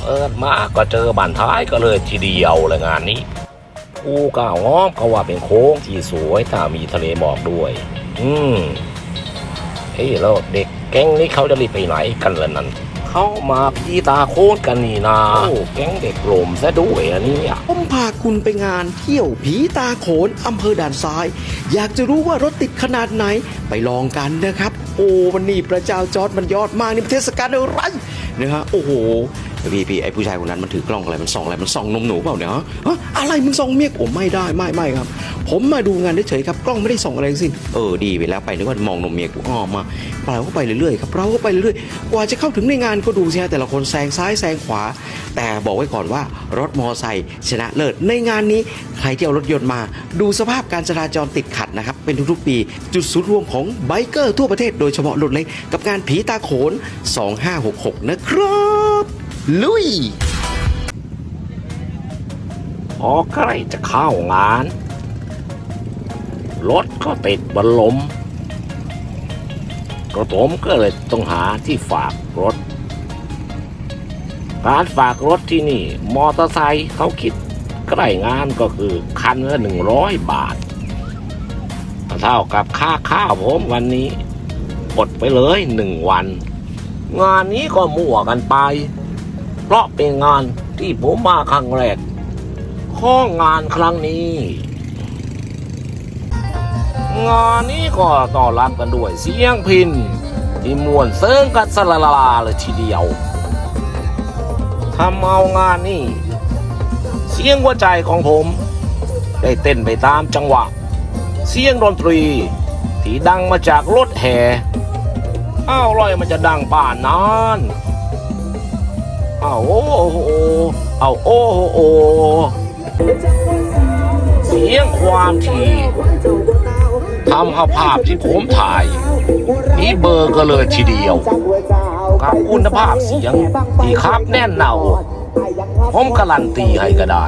เปิดมาก็เจอบ้านท้ายก็เลยทีเดียวเลยงานนี้ภูก้าวง้อมก็ว่าเป็นโค้งที่สวยตามีทะเลหมอกด้วย อืมเฮ้ยแล้วเด็กแก๊งนี้เขาจะรีบไปไหนกันล่ะนั่นเข้ามาพี่ตาโค้นกันนี่นาโอ้แก๊งเด็กหลมซะด้วยอันนี้อะผมพาคุณไปงานเที่ยวผีตาโขนอำเภอด่านซ้าย อยากจะรู้ว่ารถติดขนาดไหนไปลองกันนะครับ โอ้วันนี้พระเจ้าจอร์ดมันยอดมากนี่เทศกาลอะไรนะฮะโอ้โห พี่พี่ไอ้ผู้ชายคนนั้นมันถือกล้องอะไรมันส่องอะไรมันส่องนมหนูเปล่าเนี่ยฮะอะไรมึงส่องเมียผมไม่ได้ไม่ไม่ครับ ผมมาดูงานเฉยๆครับกล้องไม่ได้ส่องอะไรทั้งสิ้นเออดีไปแล้วไปนึกว่ามองนมเมียกูอ้อมมาเปล่าก็ไปเรื่อยๆครับเราก็ไปเรื่อยๆกว่าจะเข้าถึงในงานก็ดูสิฮะแต่ละคนแซงซ้ายแซงขวา แต่บอกไว้ก่อนว่ารถมอไซค์ชนะเลิศในงานนี้ใครที่เอารถยนต์มา ดูสภาพการจราจรติดขัดนะครับเป็นทุกๆปี จุดศูนย์รวมของไบเกอร์ทั่วประเทศโดยเฉพาะรถเล็กกับงานผีตาโขน 2566 นะครับ ลุยพอใกล้จะเข้างาน รถก็ติดบนลมกระผมก็เลยต้องหาที่ฝากรถ การฝากรถที่นี่ มอเตอร์ไซค์เขาคิดใกล้งานก็คือคันละหนึ่งร้อยบาท เท่ากับค่าข้าวผมวันนี้อดไปเลยหนึ่งวัน งานนี้ก็มั่วกันไป เพราะเป็นงานที่ผมมาครั้งแรกข้องงานครั้งนี้ งานนี้ก็ต้อนรับกันด้วยเสียงพิน ที่มวนเซิงกันสละลาเลยทีเดียวทำเอางานนี้ เสียงหัวใจของผม ได้เต้นไปตามจังหวะ เสียงดนตรี ที่ดังมาจากรถแห่อ้าวลอยมันจะดังป่านนั้น เอาโอ้โหอ้าโอ้โหเสียงความถี่ทำภาพที่ผมถ่าย นี่เบอร์ก็เลยทีเดียว กับคุณภาพเสียงที่ครับแน่นเนาผมการันตีให้ก็ได้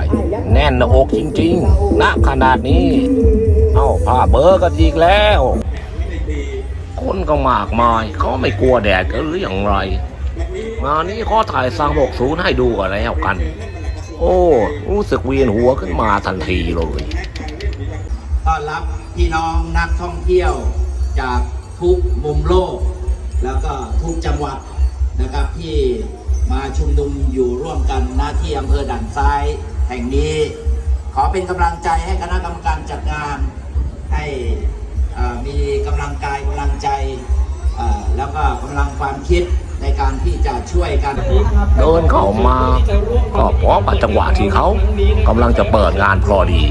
แน่นหน้าอกจริงๆณขนาดนี้ เอ้าภาเบอร์กันอีกแล้ว คนก็มากมาย เขาไม่กลัวแดดกันหรืออย่างไร งานนี้ขอถ่ายสร้างบกศูนย์ให้ดูกันแล้วกัน โอ้ รู้สึกเวียนหัวขึ้นมาทันทีเลยต้อนรับพี่น้องนักท่องเที่ยวจากทุกมุมโลก แล้วก็ทุกจังหวัดนะครับที่มาชุมนุมอยู่ร่วมกันณที่อำเภอด่านซ้ายแห่งนี้ ขอเป็นกำลังใจให้คณะกรรมการจัดงานให้มีกำลังกายกำลังใจแล้วก็กำลังความคิด ในการที่จะช่วยกันเดินเข้ามาก็พร้อมกับจังหวะที่เขากำลังจะเปิดงานพอดี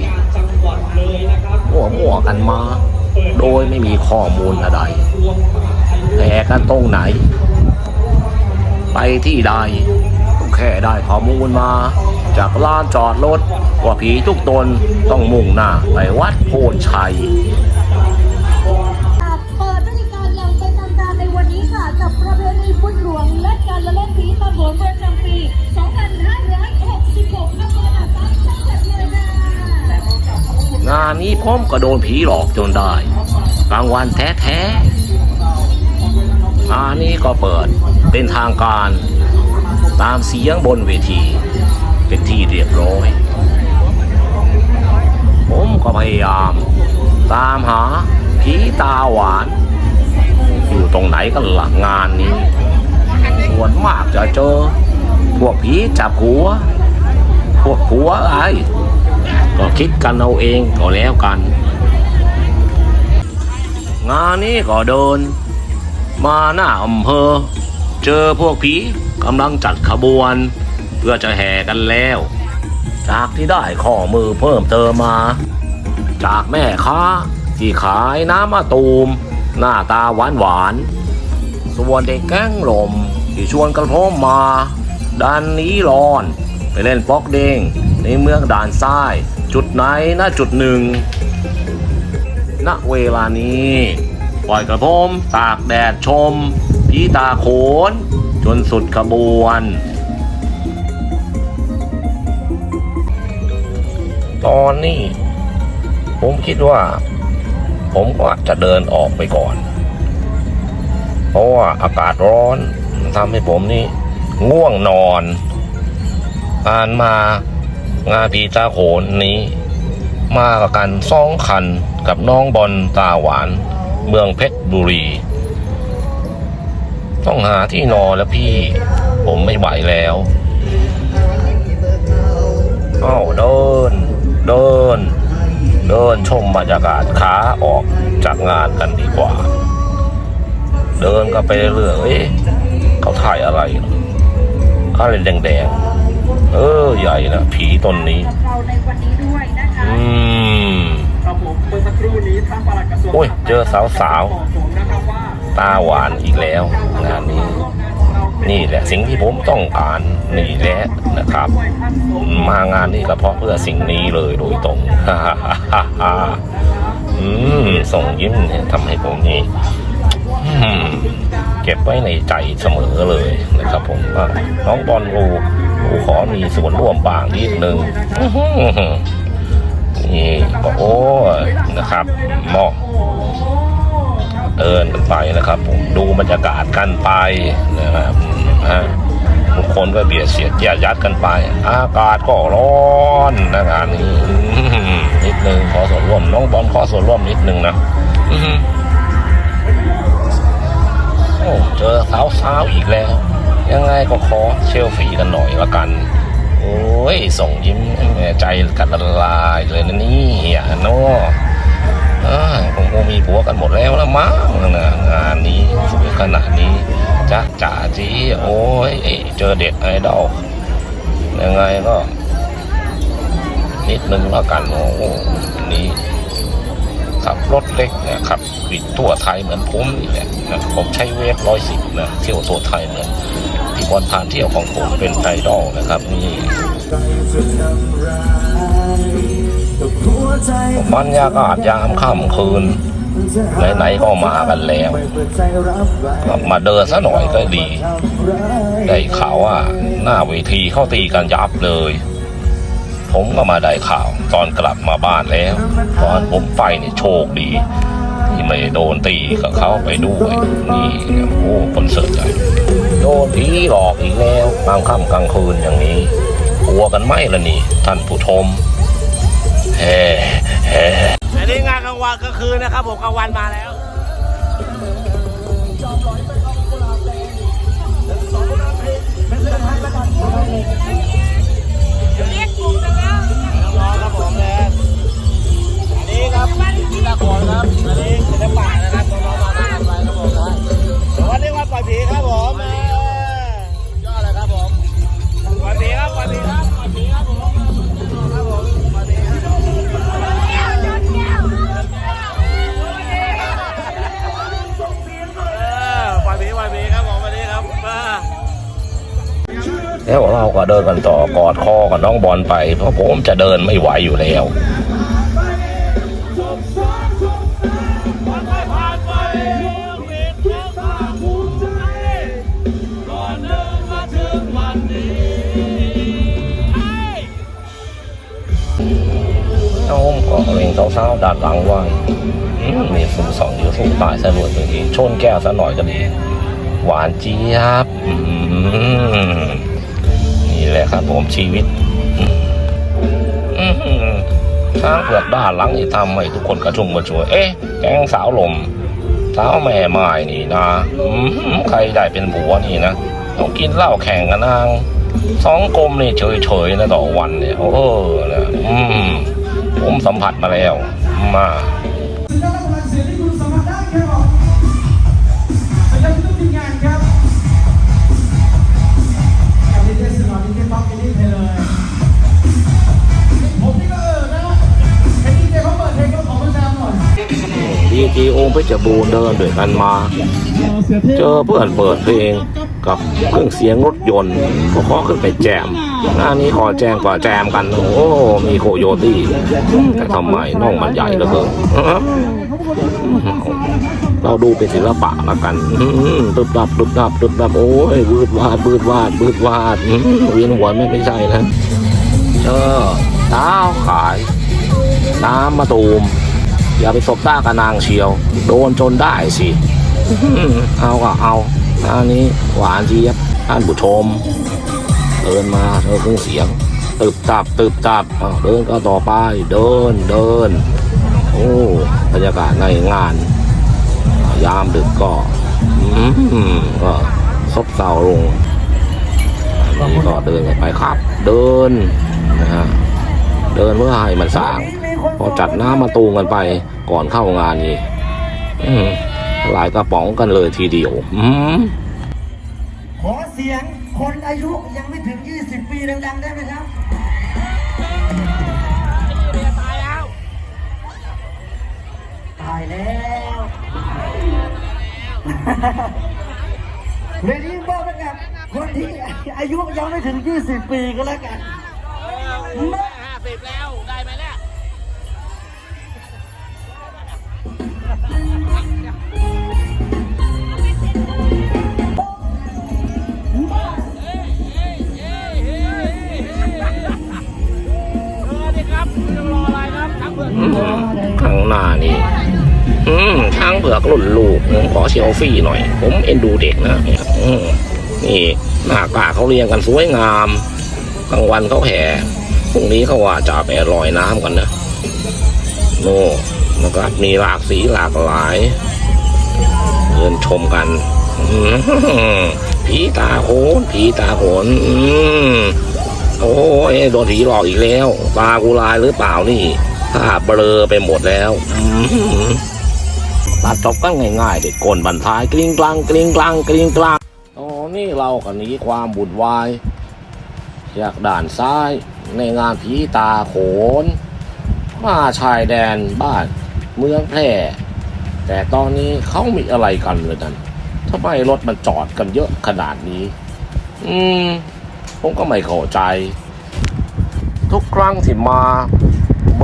มั่วมั่วๆกันมา โดยไม่มีข้อมูลอะไรแห่กันตรงไหน ไปที่ใดก็แค่ได้ข้อมูลมา จากลานจอดรถว่าผีทุกตนต้องมุ่งหน้าไปวัดโพนชัย นประจำปี 2566อำเภอานซ้าจังหวัดเลยค่ะงานนี้ผมก็โดนผีหลอกจนได้กลางวันแท้ๆงานนี้ก็เปิดเป็นทางการ ตามเสียงบนเวที เป็นที่เรียบร้อย ผมก็พยายาม ตามหาผีตาหวาน อยู่ตรงไหนกันหลังงานนี้ วนมากจะเจอ พวกผีจับหัว พวกผัวไอ้ก็คิดกันเอาเองก็แล้วกัน งานนี้ก็เดิน มาหน้าอำเภอ เจอพวกผีกำลังจัดขบวน เพื่อจะแห่กันแล้ว จากที่ได้ข้อมือเพิ่มเติมมา จากแม่ค้าที่ขายน้ำมะตูม หน้าตาหวานหวานส่วนเด็กแก๊งลม ที่ชวนกระทมมาดันนี้ร้อน ไปเล่นป๊อกเด้งในเมืองด่านซ้าย จุดไหนนะจุดหนึ่งณเวลานี้ ปล่อยกระผมตากแดดชมพีตาโขน จนสุดขบวนตอนนี้ ผมคิดว่า ผมก็จะเดินออกไปก่อน เพราะว่าอากาศร้อน ทำให้ผมนี่ง่วงนอน อ่านมางานผีตาโขนนี้ มากับกันสองคันกับน้องบอลตาหวาน เมืองเพชรบุรี ต้องหาที่นอนแล้วพี่ ผมไม่ไหวแล้วอ้าวเดิน เดิน เดินชมบรรยากาศขาออกจากงานกันดีกว่า เดินก็ไปเรื่อย เอ๊ะเขาถ่ายอะไรเนอะอะไรแดงๆ เออ ใหญ่นะผีตนนี้เราในวันนี้ด้วยนะคะอืมครับผมเมื่อสักครู่นี้ท่านปลัดกระทรวงโอ้ย เจอสาวๆบอกผมนะครับว่าตาหวานอีกแล้วงานนี้ นี่แหละสิ่งที่ผมต้องการนี่แหละนะครับ มางานนี้ก็เพราะเพื่อสิ่งนี้เลยโดยตรงฮ่าฮ่าฮ่าฮ่าฮ่าอืมส่งยิ้มเนี่ยทำให้ผมนี่อืมเก็บไว้ในใจเสมอเลยนะครับผมว่าน้องบอลกูกูขอมีส่วนร่วมบางนิดนึงอื้อหือนี่ก็โอ้ยนะครับหมาะเดินกันไปนะครับ ผมดูบรรยากาศกันไปนะครับฮะทุกคนก็เบียดเสียดยัดยัดกันไป อากาศก็ร้อนนะงานนี้นิดนึงขอส่วนร่วมน้องบอลขอส่วนร่วมนิดนึงนะอื โอ้เจอสาวสาวๆอีกแล้ว ยังไงก็ขอเชลฟี่กันหน่อยละกัน โอ้ย ส่งยิ้มใจกันละลายเลยนะนี่อะเนาะอ่ผมคงมีผัวกันหมดแล้วละมั้งนะงานนี้สวยขนาดนี้จ๊ะจ๋าจีโอ้ยเจอเด็ดไอดอลยังไงก็ นิดนึงล้วกันโอ้นนี้ ขับรถเล็กนะครับวิดทั่วไทยเหมือนผมนี่แหละนะผมใช้เวฟร้อยสิบนะเที่ยวทั่วไทยเหมือนที่บอลผ่านเที่ยวของผมเป็นไอดอลนะครับนี่บรรยากาศยามค่ำคืนไหนๆก็มากันแล้วก็มาเดินซะหน่อยก็ดี ได้ข่าวว่าหน้าเวทีเขาตีกันยับเลย ผมก็มาได้ข่าว ตอนกลับมาบ้านแล้ว ตอนผมไปนี่โชคดี ที่ไม่โดนตีกับเขาไปด้วย นี่โอ้คอนเสิร์ตใหญ่โดนผีหลอกอีกแล้วกลางค่ำกลางคืนอย่างนี้กลัวกันไหมล่ะนี่ ท่านผู้ชมแฮ่แฮ่อันนี้งานกลางวันกลางคืนนะครับผมกลางวันมาแล้วร นครับอันนี้ศิลปะนะครับน้องๆมาทำอะไรครับผมนะเดี๋ยววันนี้วันปล่อยผีครับผมเออยอดเลยครับผมปล่อยผีครับปล่อยผีครับปล่อยผีครับผมครับผมปล่อยผีครับผีปล่อยผีครับผมวันนี้ครับเออแล้วเราก็เดินกันต่อกอดคอกับน้องบอลไปเพราะผมจะเดินไม่ไหวอยู่แล้ว น้องก็เร่งสาวๆด้านหลังไว้อืมมีสูสองเดียวสู้ตายสรวจตัวนี้ชนแก้วซะหน่อยก็ดี หวานเจี๊ยบอืมนี่แหละครับผมชีวิตอืมช้างเผือกด้านหลังนี่ทำให้ทุกคนกระชุ่มกระชวย เอ๊ะ แก๊งสาวลม สาวแม่ไม้นี่นะอืมใครได้เป็นผัวนี่นะต้องกินเหล้าแข่งกันนางสองกลมนี่เฉยๆนะต่อวันเนี่ย โอ้นะอืม ผมสัมผัสมาแล้ว มาสุดยอดพลังเสียงที่คุณสัมผัสได้ครับผมสัญญาณทุกทีมงานครับกับดีเจสนอดีเจป๊อปดีเจเลยผมนี่ก็เออนะเห็นดีเจเขาเปิดเพลงก็ขอประจานหน่อยดีจีองค์เพชรบูรณ์เดินด้วยกันมา เจอเพื่อนเปิดเพลง กับเครื่องเสียงรถยนต์ก็ขอขึ้นไปแจมงานนี้ขอแจงกว่าแจมกัน โอ้มีโคโยตี้ แต่ทำไมน้องมันใหญ่เหลือเกินเราดูเป็นศิลปะละกันตึบดับตึบดับตึบดับโอ้ยบืดวาดบืดวาดบืดวาดเวียนหัวไม่ไม่ใช่นะเจอสาขาย น้ำมะตูม อย่าไปสบตากับนางเชียว โดนจนได้สิ เอาก็เอา อันนี้หวานเจี๊ยบท่านผู้ชม เดินมาเธอเครื่องเสียงตึบตับตึบตับเดินก็ต่อไปเดินเดินโอ้บรรยากาศในงาน ยามดึกก็ก็ซบเซาลงอันนี้ก็เดินกันไปครับ เดินนะฮะเดินเพื่อให้มันสร้างพอจัดน้ำมาตูงกันไปก่อนเข้างานนี้ อืม หลายกระป๋องกันเลยทีเดียว อืมขอเสียงคนอายุยังไม่ถึง 20 ปีดังๆ ได้ไหมครับตายแล้วเดี๋ยวนี้บอกแล้วกันคนที่อายุยังไม่ถึง 20 ปีก็แล้วกันห้าสิบแล้ว ข้างหน้านี่อืมช้างเผือกรุ่นลูกผมขอเชลฟี่หน่อย ผมเอ็นดูเด็กนะอืมนี่หน้ากากเขาเรียงกันสวยงามกลางวันเขาแห่พรุ่งนี้เขาว่าจะไปลอยน้ำกันนะโน่นะครับมีหลากสีหลากหลายเดินชมกันอผีตาโขนผีตาโขนอืมโอ้ยโดนผีหลอกอีกแล้ว ตากูลายหรือเปล่านี่ ถ้าเบลอไปหมดแล้วตัดจบกันง่ายๆเด็กกลบันทายกลิ้งกลางกลิ้งกลางกลิ้งกลางอ๋อนี่เรากันนี้ความบุญวายจากด่านซ้ายในงานผีตาโขน มาชายแดนบ้านเมืองแพร่ แต่ตอนนี้เขามีอะไรกันเลยนั่นทำไมรถมันจอดกันเยอะขนาดนี้ อืม ผมก็ไม่เข้าใจ ทุกครั้งที่มา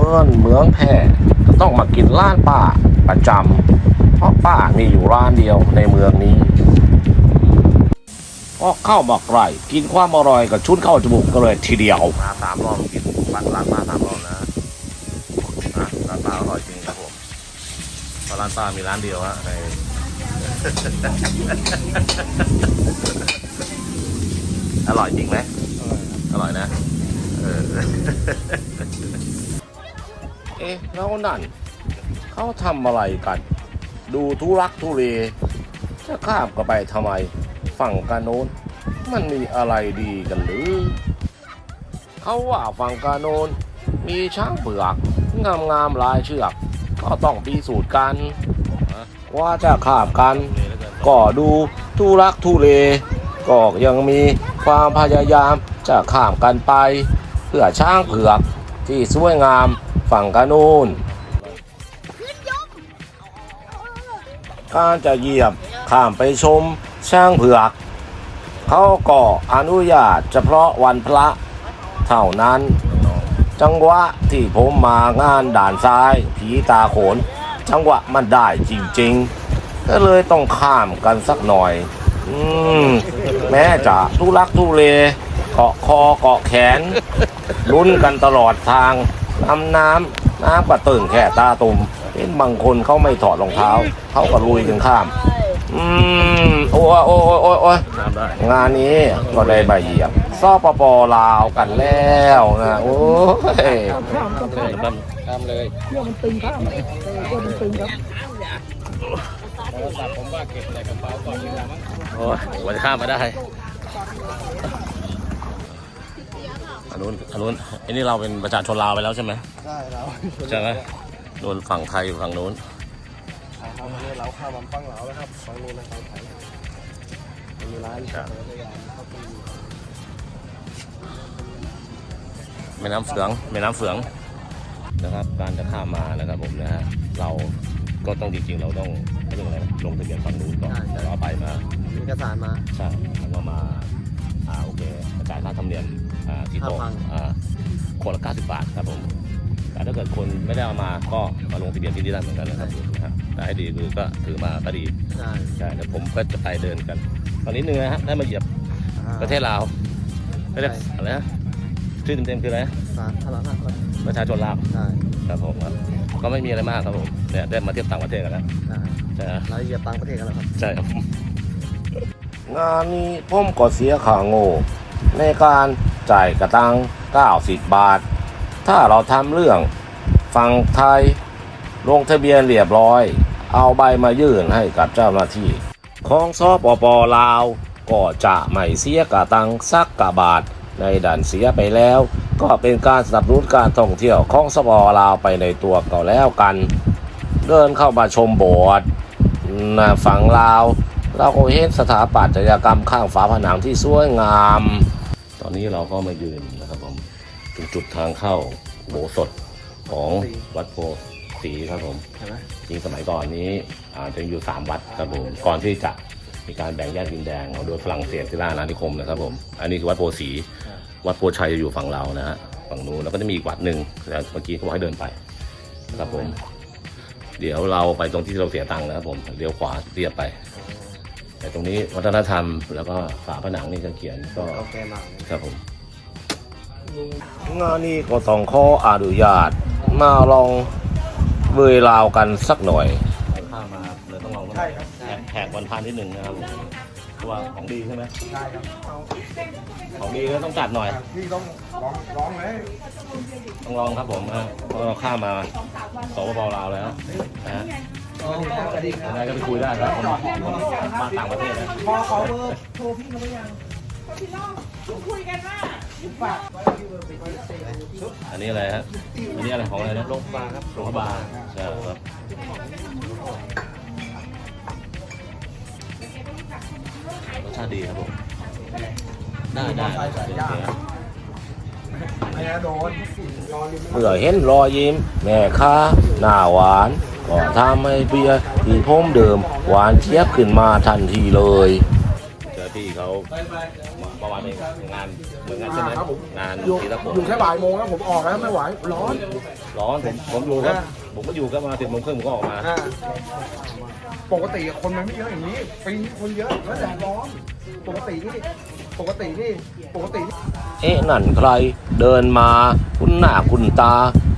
มืองเมืองแพร่ก็ต้องมากินร้านป้าประจำเพราะป้ามีอยู่ร้านเดียวในเมืองนี้พอเข้ามาใกลกินความอร่อยกับชุดเข้าจมูกก็เลยทีเดียวมาสามรอบกินบัตรร้านป้าสามรอบนะร้านปลาอร่อยจริงครับผมร้านปลามีร้านเดียวฮะในอร่อยจริงไหมอร่อยนะ เออ เอ๊ะแล้วนั่น เขาทำอะไรกัน ดูทุรักทุเลจะข้ามกันไปทำไม ฝั่งกันโน้น มันมีอะไรดีกันหรือ เขาว่าฝั่งกาโนนมีช้างเผือกงามงามๆลายเชือก ก็ต้องพิสูจน์กัน ว่าจะข้ามกัน ก็ดูทุรักทุเลก็ยังมีความพยายามจะข้ามกันไป เพื่อช้างเผือกที่สวยงาม ฝั่งกาโนนการจะเหยียบข้ามไปชมช้างเผือก เขาก็อนุญาตเฉพาะวันพระเท่านั้น จังหวะที่ผมมางานด่านซ้าย ผีตาโขน จังหวะมันได้จริงๆ ก็เลยต้องข้ามกันสักหน่อยอืมแม้จะทุลักทุเลเกาะคอเกาะแขนลุ้นกันตลอดทาง น้ำน้ำน้ำกระตึงแค่ตาตุ่มเห็นบางคนเขาไม่ถอดรองเท้าเขาก็ลุยกันข้าม อืมโอ้ยโอ้ยโอ้ยโอ้ยงานนี้ก็ได้ใบเหยียบซอปปลาวกันแล้วนะโอ้ยข้ามเลยเรื่องมันตึงข้ามมันตึงครับโทรศัพท์ผมว่าเก็บใส่กระเป๋าก่อนดีกว่ามั้งโอ้ยวันข้ามมาได้ อันนู้นอันนู้นไอ้นี่เราเป็นประชาชนลาวไปแล้วใช่ไหมใช่เราใช่ไหมโดนฝั่งไทยอยู่ฝั่งนู้นเราข้าวมันปังเหลาแล้วครับฟังนู้นนะฟังไทยมีร้านครับแม่น้ำเฟืองแม่น้ำเฟืองนะครับ การจะข้ามมานะครับผมนะฮะเราก็ต้องจริงๆเราต้องเรื่องอะไรนะลงทะเบียนฝั่งนู้นก่อนแล้วเอาไปมามีเอกสารมาใช่แล้วก็มาอ่าโอเคจ่ายค่าธรรมเนียม อ่าที่โต๊ะค่าฟังอ่าคนละ90 บาทครับผมแต่ถ้าเกิดคนไม่ได้เอามาก็มาลงทะเบียนที่นี่ได้เหมือนกันนะครับนะครับแต่ให้ดีคือก็ถือมาก็ดีใช่ใช่แล้วผมก็จะไปเดินกัน ตอนนี้เหนื่อยฮะได้มาเหยียบประเทศลาวไม่ได้อะไรนะชื่อเต็มๆคืออะไรนะสาธารณะประชาชนลาวใช่ครับผมครับก็ไม่มีอะไรมากครับผมเนี่ยได้มาเที่ยวต่างประเทศกันแล้วใช่ใช่ไหมรายละเอียดต่างประเทศกันแล้วครับใช่ครับงานนี้ผมก็เสียขาโง่ในการ จ่ายกระตัง90 บาท ถ้าเราทำเรื่องฟังไทย ลงทะเบียนเรียบร้อย เอาใบมายื่นให้กับเจ้าหน้าที่ ของสปปลาว ก็จะไม่เสียกระตังสักกะบาท ในด่านเสียไปแล้ว ก็เป็นการสนับสนุนการท่องเที่ยวของสปปลาวไปในตัวก็แล้วกัน เดินเข้ามาชมโบสถ์ฝั่งลาว เราก็เห็นสถาปัตยกรรมข้างฝาผนังที่สวยงาม อนนี้เราก็มายืนนะครับผมตรงจุดทางเข้าโบสถ์ของวัดโพธิ์ศรีครับผมจริงสมัยก่อนนี้อาจจะอยู่ 3 วัดครับผมก่อนที่จะมีการแบ่งแยกดินแดงโดยฝรั่งเศสที่ล่าอาณานิคมนะครับผมอันนี้คือวัดโพธิ์ศรีวัดโพธิ์ชัยจะอยู่ฝั่งเรานะฮะฝั่งนู้นแล้วก็จะมีอีกวัดหนึ่งแล้วเมื่อกี้เขาบอกให้เดินไปนะครับผม เดี๋ยวเราไปตรงที่เราเสียตังค์นะครับผมเลี้ยวขวาเรียบไป แต่ตรงนี้วัฒนธรรม แล้วก็ฝาผนังนี่จะเขียนก็โอเคมากครับผมงานนี้ก็ต้องขออนุญาตมาลองเวลาวกันสักหน่อยข้ามาเลยต้องลองใช่ครับแขกวันพานที่หนึ่งนะครับผมเพราะว่าของดีใช่ไหมใช่ครับของดีก็ต้องจัดหน่อยพี่ต้องร้องร้องเลยต้องลองครับผมฮะเพราะเราข้ามมาสปปลาวแล้วนะ ฮะยังไงก็ไปคุยได้ครับผมผมมาต่างประเทศนะพอขอเบอร์โทรพี่เขาไม่ยังอันนี้อะไรฮะอันนี้อะไรของอะไรนะโรงพยาบาลครับโรงพยาบาลใช่ครับรสชาติดีครับผมได้ได้รสชาติดีครับไม่งั้นโดนรอริมเมื่อเห็นรอยยิ้มแม่ค้าหน้าหวาน ก็ทำให้เบียร์ที่ผมเดิม หวานเจี๊ยบขึ้นมาทันทีเลยเจอพี่เขาประมาณนี้งานเหมือนงานใช่ไหมงานอยู่ทีละคนอยู่แค่บ่ายโมงแล้วผมออกแล้วไม่ไหวร้อนร้อนผมผมอยู่ครับผมก็อยู่ก็มาสิบโมงครึ่งผมก็ออกมาอ่าปกติคนมันไม่เยอะอย่างนี้ปีนี้คนเยอะแล้วแดดร้อนปกตินี่ปกตินี่ปกตินี่เอ๊ะนั่นใคร เดินมา คุณหน้าคุณตา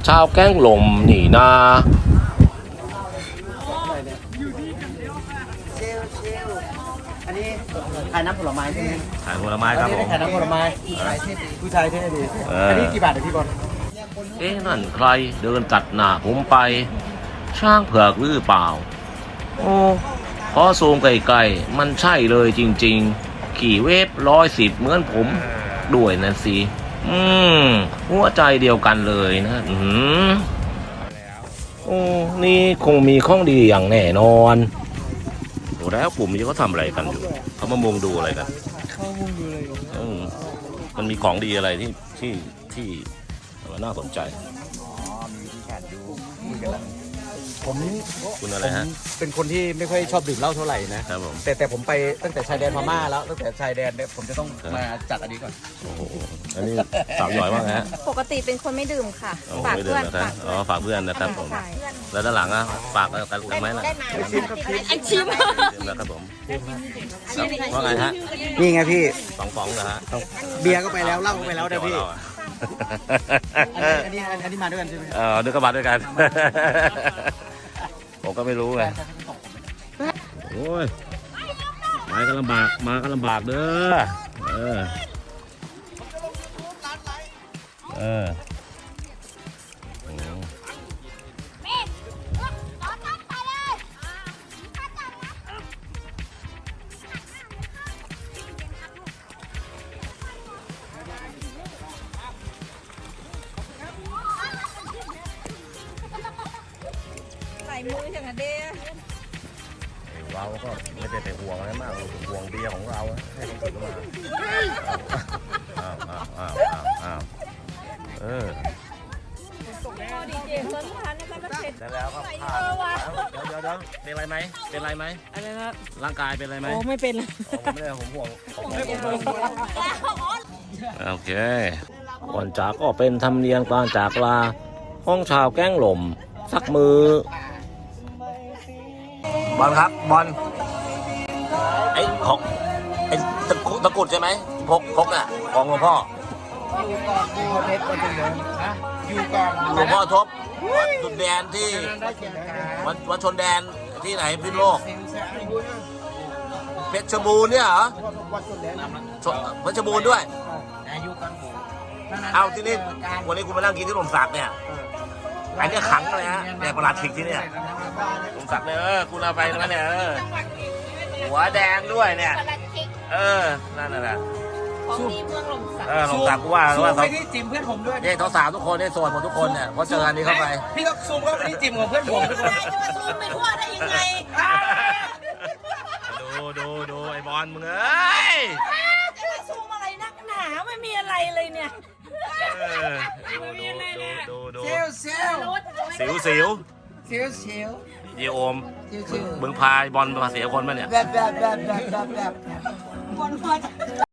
ชาวแก๊งลมนี่นา ขายน้ำผลไม้ใช่ไหมขายผลไม้ครับผม ขายน้ำผลไม้ผู้ชายเท่ดีเอออั อันนี้กี่บาทเดี๋ยวพี่บอลเอ๊ะนั่นใครเดินตัดหน้าผมไป ช่างเผือกหรือเปล่า โอ้พอซูมไกลๆมันใช่เลยจริงๆ ขี่เวฟร้อยสิบเหมือนผมด้วยนะสิ อืม หัวใจเดียวกันเลยนะอืมโอ้นี่คงมีข้องดีอย่างแน่นอน ดูแล้วกลุ่มนี้เขาทำอะไรกันอยู่เขามามุงดูอะไรกันเขามุงดูอะไรมันมีของดีอะไรที่ที่ที่น่าสนใจ ผมคุณอะไรฮะเป็นคนที่ไม่ค่อยชอบดื่มเหล้าเท่าไหร่นะครับผม แต่แต่ผมไปตั้งแต่ชายแดนพม่าแล้วตั้งแต่ชายแดนเนี่ยผมจะต้องมาจัดอันนี้ก่อน โอ้โห อันนี้สาวหย่อยมากนะฮะปกติเป็นคนไม่ดื่มค่ะ โอ้ฝากไม่เดิเพื่อนนนะครับ ฝากอ๋อ ฝากเพื่อนนะครับผมใช่แล้วด้านหลังอะ ฝากกันกันไหมล่ะไอชิมนะครับผมว่าไงฮะนี่ไงพี่ สองฟองเหรอฮะเบียร์ก็ไปแล้วเหล้าก็ไปแล้วนะพี่เดี๋ยเราอะอันนี้อันนี้อันนี้มาด้วยกันใช่ไหม เออด้วยกันมาด้วยกัน ผมก็ไม่รู้ไงโอ้ยมาก็ลำบากมาก็ลำบากเด้อเออเออ มืออย่างนั้นเด้เราก็ไม่ได้ไปห่วงอะไรมากเราห่วงเบียร์ของเราให้คนอื่นเข้ามาอ้าวอ้าวอ้าวอ้าวอ้าวเออดีเจเพิ่นพันนะคะมันเสร็จได้แล้วครับผ่านเดี๋ยวเดี๋ยวเดี๋ยวเป็นไรไหมเป็นไรไหมอะไรครับร่างกายเป็นไรไหมโอ้ไม่เป็นผมไม่ได้ผมห่วงผมไม่ห่วงโอเคก่อนจากก็เป็นธรรมเนียมการจากลาห้องชาวแก้งหล่มสักมือ บอลครับบอลไอ้ของไอ้ตะกุตะกรุดใช่ไหมพกพกอะของหลวงพ่ออยู่ก่อนดูเพชรคนเดิมนะอยู่ก่อนหลวงพ่อทบวัดจุดแดนที่วัดวัดชนแดนที่ไหนพิษณุโลกเพชรบูรณ์เนี่ยเหรอชนเพชรบูรณ์ด้วยใเอาที่นี่วันนี้คุณมานั่งกินที่หลมสักเนี่ยไอ้เนี่ยขังเลยฮะเนี่ยประหลัดถิกที่เนี่ย หลมสักเนี่ยเออคุณเอาไปนะเนี่ยเออหัวแดงด้วยเนี่ย เออ นั่นน่ะแหละของดีเมืองหลงสักเออหลมสักกูว่าซูมว่าไปเขาที่จิมเพื่อนผมด้วยเนี่ยสาวๆทุกคนเนี่ยโสดหมดทุกคนเนี่ยเพราะเจออันนี้เข้าไป พี่ก็ซูมเข้าไปที่จิมของเพื่อนผมทุกคนจะมาซูมไปทั่วได้ยังไงดูดูดูไอ้บอลมึงเอ้ยจะมาซูมอะไรนักหนาไม่มีอะไรเลยเนี่ยเออดูดูดูดูเซลเซลสิวสิว เซลเซลยีโอมเซลเซลมึงพาไอ้บอลมาเสียคนมาเนี่ย แบบแบบแบบแบบแบบแบบบนหัว